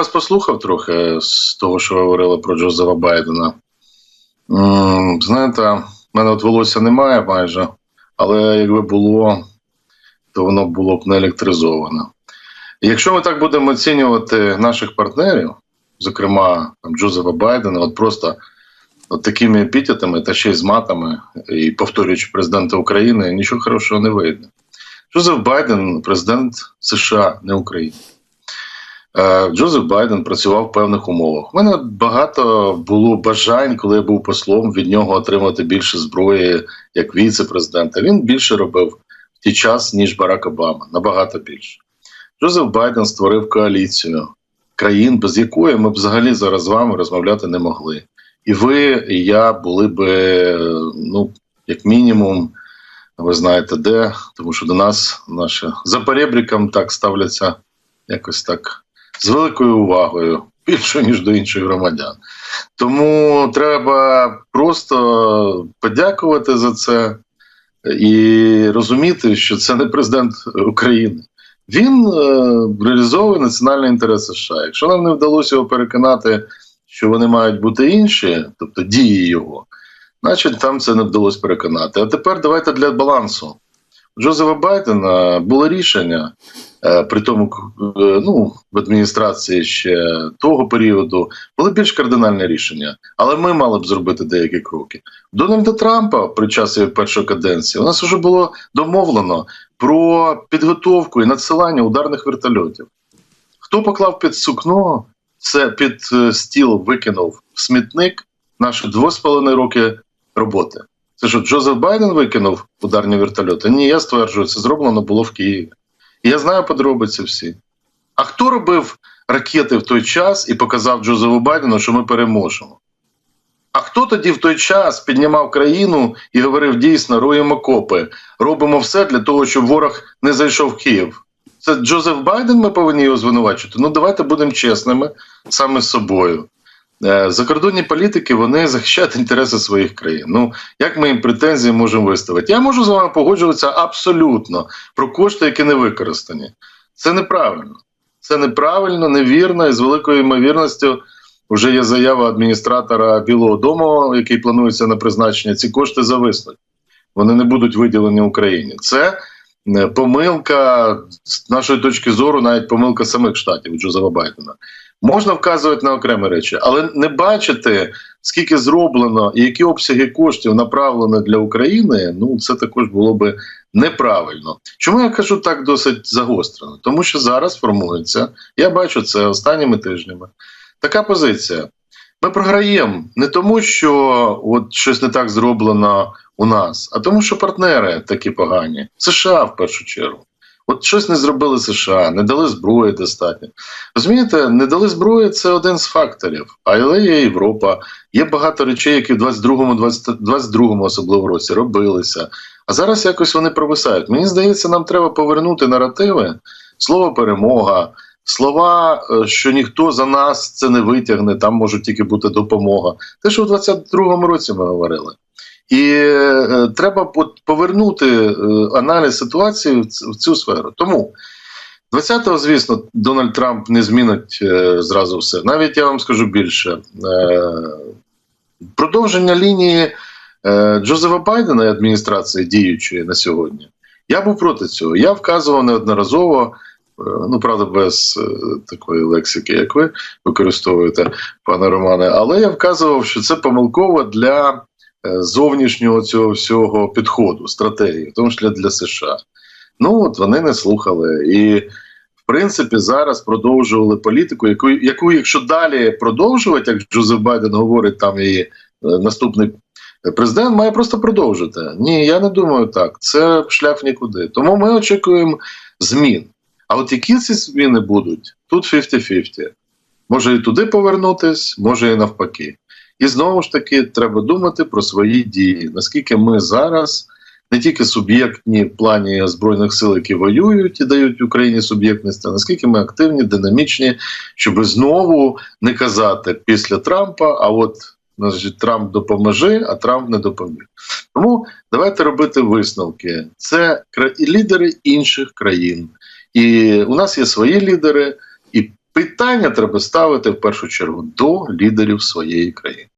вас послухав трохи з того, що ви говорили про Джозефа Байдена. Знаєте, в мене от волосся немає майже, але якби було, то воно було б не електризоване. Якщо ми так будемо оцінювати наших партнерів, зокрема там, Джозефа Байдена, от просто от такими епітетами та ще й з матами, і повторюючи президента України, нічого хорошого не вийде. Джозеф Байден президент США, не України. Е, Джозеф Байден працював в певних умовах. У мене багато було бажань, коли я був послом від нього отримати більше зброї як віце-президента. Він більше робив в ті час, ніж Барак Обама, набагато більше. Джозеф Байден створив коаліцію країн, без якої ми б взагалі зараз з вами розмовляти не могли. І ви, і я були би, ну, як мінімум, ви знаєте де, тому що до нас, наші за перебріком так ставляться якось так з великою увагою, більше ніж до інших громадян. Тому треба просто подякувати за це і розуміти, що це не президент України. Він е, реалізовує національний інтерес США. Якщо нам не вдалося його переконати, що вони мають бути інші, тобто дії його, значить там це не вдалося переконати. А тепер давайте для балансу. Джозефа Байдена було рішення при тому, е, ну в адміністрації ще того періоду були більш кардинальні рішення, але ми мали б зробити деякі кроки. Дональда Трампа при часі першої каденції у нас вже було домовлено про підготовку і надсилання ударних вертольотів. Хто поклав під сукно, це під е, стіл викинув смітник наші два з половиною роки роботи. Це що Джозеф Байден викинув ударні вертольоти? Ні, я стверджую, це зроблено було в Києві. Я знаю подробиці всі. А хто робив ракети в той час і показав Джозефу Байдену, що ми переможемо? А хто тоді в той час піднімав країну і говорив: дійсно, руємо копи, робимо все для того, щоб ворог не зайшов в Київ? Це Джозеф Байден, ми повинні його звинувачити. Ну давайте будемо чесними саме з собою. Е, закордонні політики вони захищають інтереси своїх країн. Ну як ми їм претензії можемо виставити? Я можу з вами погоджуватися абсолютно про кошти, які не використані. Це неправильно. Це неправильно, невірно і з великою ймовірністю вже є заява адміністратора Білого Дому, який планується на призначення. Ці кошти зависнуть. Вони не будуть виділені Україні. Це помилка з нашої точки зору, навіть помилка самих штатів Джозефа Байдена. Можна вказувати на окремі речі, але не бачити, скільки зроблено і які обсяги коштів направлено для України. Ну це також було би неправильно. Чому я кажу так досить загострено? Тому що зараз формується, я бачу це останніми тижнями. Така позиція. Ми програємо не тому, що от щось не так зроблено у нас, а тому, що партнери такі погані. США в першу чергу. От щось не зробили США, не дали зброї достатньо. Розумієте, не дали зброї це один з факторів. Але є Європа, є багато речей, які в 22-му, 22-му особливо році робилися. А зараз якось вони провисають. Мені здається, нам треба повернути наративи, слово перемога. Слова, е, що ніхто за нас це не витягне, там може тільки бути допомога. Те, що в 22-му році ми говорили. І е, треба повернути е, аналіз ситуації в цю сферу. Тому 20-го, звісно, Дональд Трамп не змінить е, зразу все. Навіть я вам скажу більше. Е, продовження лінії е, Джозефа Байдена і адміністрації діючої на сьогодні. Я був проти цього. Я вказував неодноразово. Е, ну, правда, без е, такої лексики, як ви використовуєте, пане Романе, але я вказував, що це помилково для Е, зовнішнього цього всього підходу, стратегії, в тому числі для США. Ну от вони не слухали. І, в принципі, зараз продовжували політику, яку, яку якщо далі продовжувати, як Джозеф Байден говорить, там і наступний президент має просто продовжити. Ні, я не думаю так. Це шлях нікуди. Тому ми очікуємо змін. А от які ці зміни будуть, тут 50-50. Може і туди повернутись, може і навпаки. І знову ж таки треба думати про свої дії. Наскільки ми зараз не тільки суб'єктні в плані збройних сил, які воюють і дають Україні суб'єктність, а наскільки ми активні, динамічні, щоб знову не казати після Трампа, а от значить, Трамп допоможи, а Трамп не допоміг. Тому давайте робити висновки. Це лідери інших країн, і у нас є свої лідери. І питання треба ставити в першу чергу до лідерів своєї країни.